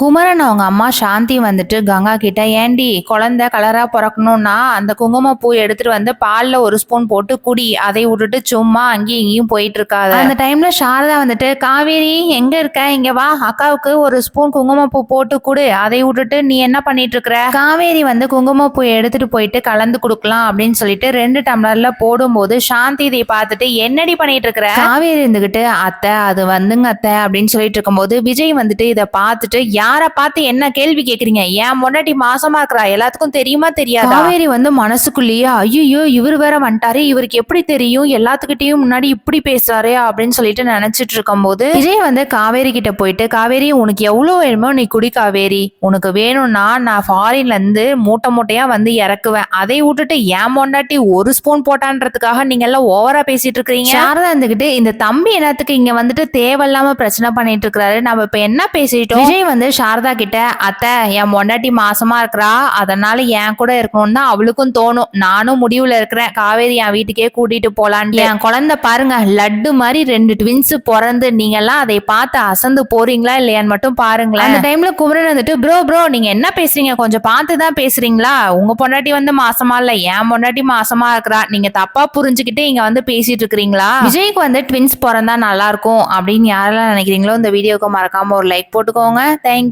குமரன் அவங்க அம்மா சாந்தி வந்துட்டு கங்கா கிட்ட ஏண்டி குழந்தை கலரா பிறக்கணும்னா அந்த குங்குமப்பூ எடுத்துட்டு வந்து பால்ல ஒரு ஸ்பூன் போட்டு குடி. அதை விட்டுட்டு சும்மா அங்கேயும் இங்கேயும் போயிட்டு இருக்காத அந்த டைம்ல சாரதா வந்துட்டு காவேரி எங்க இருக்க? இங்க வா. அக்காவுக்கு ஒரு ஸ்பூன் குங்குமப்பூ போட்டு குடு. அதை விட்டுட்டு நீ என்ன பண்ணிட்டு இருக்கிற காவேரி வந்து குங்குமப்பூ எடுத்துட்டு போயிட்டு கலந்து கொடுக்கலாம் அப்படின்னு சொல்லிட்டு ரெண்டு டம்ளர்ல போடும்போது சாந்தி இதை பார்த்துட்டு என்னடி பண்ணிட்டு இருக்கிற காவேரி இருந்துகிட்டு அத்தை அது வந்துங்க அத்தை. அப்படின்னு சொல்லிட்டு இருக்கும்போது விஜய் வந்துட்டு இதை பார்த்துட்டு யாரை பார்த்து என்ன கேள்வி கேக்குறீங்க? ஏன் முன்னாடி மாசமா இருக்கிறா? எல்லாத்துக்கும் தெரியுமா தெரியாது? காவேரி வந்து மனசுக்குள்ளேயே ஐயோ இவர் வேற வந்துட்டாரு இவருக்கு எப்படி தெரியும்? எல்லாத்துக்கிட்டையும் முன்னாடி இப்படி பேசுறாரு அப்படின்னு சொல்லிட்டு நினைச்சிட்டு இருக்கும்போது விஜய் வந்து காவேரி கிட்ட போயிட்டு காவேரி உனக்கு எவ்வளவு வேணுமோ நீ குடி காவேரி. உனக்கு வேணும்னா நான் ஃபாரின்ல இருந்து மூட்டை மூட்டையா வந்து இறக்குவேன். அதை விட்டுட்டு ஏன் பொண்டாட்டி ஒரு ஸ்பூன் போட்டான்றதுக்காக நீங்க எல்லாம் ஓவரா பேசிட்டு இருக்கீங்க சாரதா இருந்துகிட்டு இந்த தம்பி என்னத்துக்கு இங்க வந்துட்டு தேவையில்லாம பிரச்சனை பண்ணிட்டு இருக்காரு நம்ம இப்ப என்ன பேசிட்டோம்? விஜய் வந்து சாரதா கிட்ட அத்தை என் பொண்டாட்டி மாசமா இருக்கிறா அதனால என் கூட இருக்கணும்னு தான் அவளுக்கும் தோணும். நானும் முடிவுல இருக்கிறேன். காவேரி என் வீட்டுக்கே கூட்டிட்டு போலான்ட்டு. என் குழந்தை பாருங்க லட்டு மாதிரி ரெண்டு ட்வின்ஸ் பிறந்து நீங்க எல்லாம் அதை பார்த்து அசந்து போறீங்களா இல்லையான்னு மட்டும் பாருங்களேன். அந்த டைம்ல குமரன் வந்துட்டு ப்ரோ ப்ரோ நீங்க என்ன பேசுறீங்க? கொஞ்சம் பார்த்து தான் பேசுறீங்களா? உங்க பொண்டாட்டி வந்து மாசமா இல்ல என் பொண்டாட்டி மாசமா இருக்கிறா. நீங்க தப்பா புரிஞ்சுக்கிட்டு இங்க வந்து பேசிட்டு இருக்கிறீங்களா? விஜய்க்கு வந்து ட்வின்ஸ் பிறந்தா நல்லா இருக்கும் அப்படின்னு யாரெல்லாம் நினைக்கிறீங்களோ இந்த வீடியோக்கு மறக்காம ஒரு லைக் போட்டுக்கோங்க. தேங்க்யூ